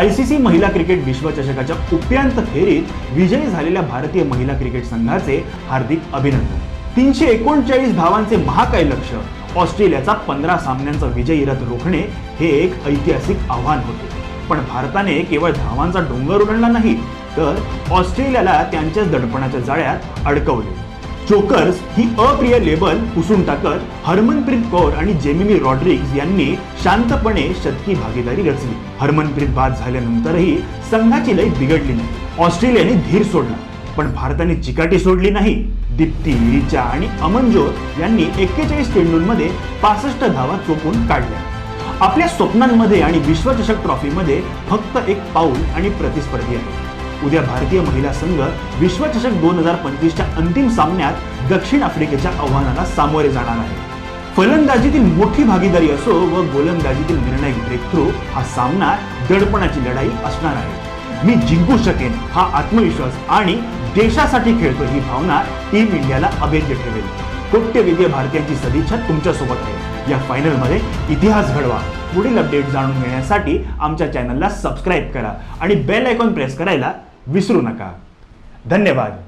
I C C महिला cricket विश्वचषकाच्या उपांत फेरीत विजयी झालेल्या भारतीय महिला क्रिकेट संघाचे हार्दिक अभिनंदन. तीनशे एकोणचाळीस धावांचे महाकाय लक्ष ऑस्ट्रेलियाचा पंधरा सामन्यांचा विजयी रथ रोखणे हे एक ऐतिहासिक आव्हान होते. पण भारताने केवळ धावांचा डोंगर उडवला नाही तर ऑस्ट्रेलियाला त्यांच्याच दडपणाच्या जाळ्यात अडकवले. चोकर्स ही अप्रिय लेबल पुसून टाकत हरमनप्रीत कौर आणि जेमिमी रॉड्रिग्ज यांनी शांतपणे शतकी भागीदारी रचली. हरमनप्रीत बाद झाल्यानंतरही संघाची लय बिघडली नाही. ऑस्ट्रेलियाने धीर सोडला पण भारताने चिकाटी सोडली नाही. दीप्ती रिचा आणि अमनजोत यांनी एक्केचाळीस चेंडूंमध्ये पासष्ट धावा चोपून काढल्या. आपल्या स्वप्नांमध्ये आणि विश्वचषक ट्रॉफीमध्ये फक्त एक पाऊल आणि प्रतिस्पर्धी आहे. उद्या भारतीय महिला संघ विश्वचषक दोन हजार पंचवीसच्या अंतिम सामन्यात दक्षिण आफ्रिकेच्या आव्हानाला सामोरे जाणार आहे. फलंदाजीतील मोठी भागीदारी असो व गोलंदाजीतील निर्णायक ब्रेक थ्रू हा सामना दडपणाची लढाई असणार आहे. मी जिंकू शकेन हा आत्मविश्वास आणि देशासाठी खेळतो ही भावना टीम इंडियाला अभेद्य ठेवेल कोट्यवधीय भारतीयांची सदिच्छा तुमच्यासोबत आहे. या फायनलमध्ये इतिहास घडवा. पुढील अपडेट जाणून घेण्यासाठी आमच्या चॅनलला सबस्क्राईब करा आणि बेल आयकॉन प्रेस करायला विसरू नका. धन्यवाद.